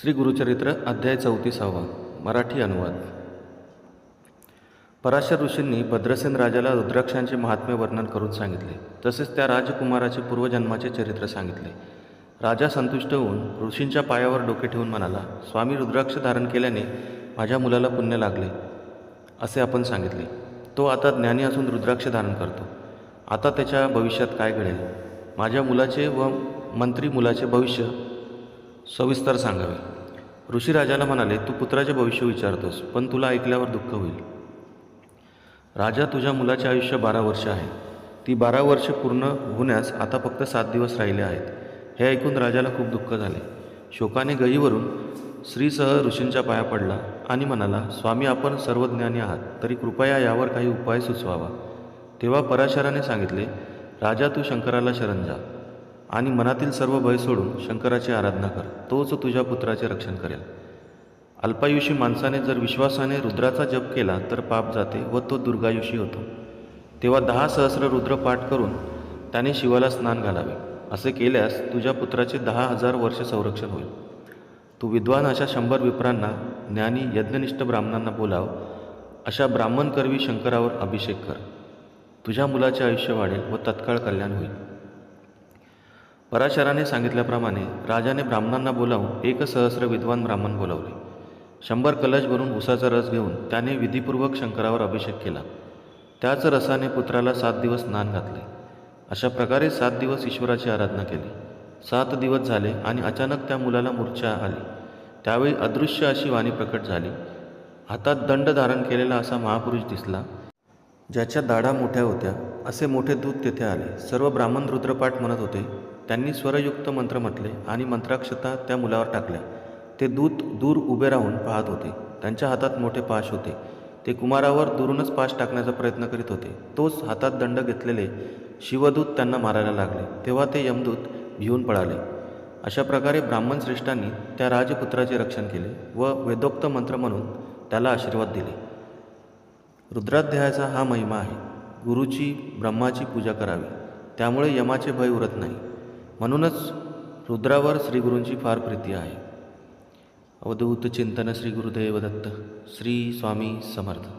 श्री गुरुचरित्र अध्याय चौतीसावा मराठी अनुवाद. पराशर ऋषींनी भद्रसेन राजाला रुद्राक्षांचे महात्म्य वर्णन करून सांगितले. तसेच त्या राजकुमाराचे पूर्वजन्माचे चरित्र सांगितले. राजा संतुष्ट होऊन ऋषींच्या पायावर डोके ठेवून म्हणाला स्वामी रुद्राक्ष धारण केल्याने माझ्या मुलाला पुण्य लागले असे आपण सांगितले. तो आता ज्ञानी असून रुद्राक्ष धारण करतो. आता त्याच्या भविष्यात काय घडेल? माझ्या मुलाचे व मंत्री मुलाचे भविष्य सविस्तर सांगावे. ऋषीराजाला म्हणाले तू पुत्राचे भविष्य विचारतोस पण तुला ऐकल्यावर दुःख होईल. राजा तुझ्या मुलाचे आयुष्य बारा वर्ष आहे. ती बारा वर्ष पूर्ण होण्यास आता फक्त सात दिवस राहिले आहेत. हे ऐकून राजाला खूप दुःख झाले. शोकाने गईवरून श्रीसह ऋषींच्या पाया पडला आणि म्हणाला स्वामी आपण सर्वज्ञानी आहात तरी कृपया यावर काही उपाय सुचवावा. तेव्हा पराशराने सांगितले राजा तू शंकराला शरण जा. आणि मनातील सर्व भय सोडून शंकराची आराधना कर. तोच तुझ्या पुत्राचे रक्षण करेल. अल्पायुषी माणसाने जर विश्वासाने रुद्राचा जप केला तर पाप जाते व तो दुर्गायुषी होतो. तेव्हा दहा सहस्र रुद्र पाठ करून त्याने शिवाला स्नान घालावे. असे केल्यास तुझ्या पुत्राचे दहा हजार वर्ष संरक्षण होईल. तू विद्वान अशा शंभर विप्रांना ज्ञानी यज्ञनिष्ठ ब्राह्मणांना बोलाव. अशा ब्राह्मण कर्वी शंकरावर अभिषेक कर. तुझ्या मुलाचे आयुष्य वाढेल व तत्काळ कल्याण होईल. पराशराने सांगितल्याप्रमाणे राजाने ब्राह्मणांना बोलावून एक सहस्र विद्वान ब्राह्मण बोलावले. शंभर कलश भरून उसाचा रस घेऊन त्याने विधीपूर्वक शंकरावर अभिषेक केला. त्याच रसाने पुत्राला सात दिवस स्नान घातले. अशा प्रकारे सात दिवस ईश्वराची आराधना केली. सात दिवस झाले आणि अचानक त्या मुलाला मूर्छा आली. त्यावेळी अदृश्य अशी वाणी प्रकट झाली. हातात दंड धारण केलेला असा महापुरुष दिसला. ज्याच्या दाढा मोठ्या होत्या असे मोठे दूत तेथे आले. सर्व ब्राह्मण रुद्रपाठ म्हणत होते त्यांनी स्वरयुक्त मंत्र म्हटले आणि मंत्राक्षता त्या मुलावर टाकल्या. ते दूत दूर उभे राहून पाहत होते. त्यांच्या हातात मोठे पाश होते. ते कुमारावर दुरूनच पाश टाकण्याचा प्रयत्न करीत होते. तोच हातात दंड घेतलेले शिवदूत त्यांना मारायला लागले. तेव्हा ते यमदूत भिवून पळाले. अशा प्रकारे ब्राह्मण श्रेष्ठांनी त्या राजपुत्राचे रक्षण केले व वेदोक्त मंत्र म्हणून त्याला आशीर्वाद दिले. रुद्राध्यायाचा हा महिमा आहे. गुरुची ब्रह्माची पूजा करावी. त्यामुळे यमाचे भय उरत नाही. म्हणूनच रुद्रावर श्रीगुरूंची फार प्रीती आहे. अवधूत चिंतन श्री गुरुदेव दत्त श्री स्वामी समर्थ.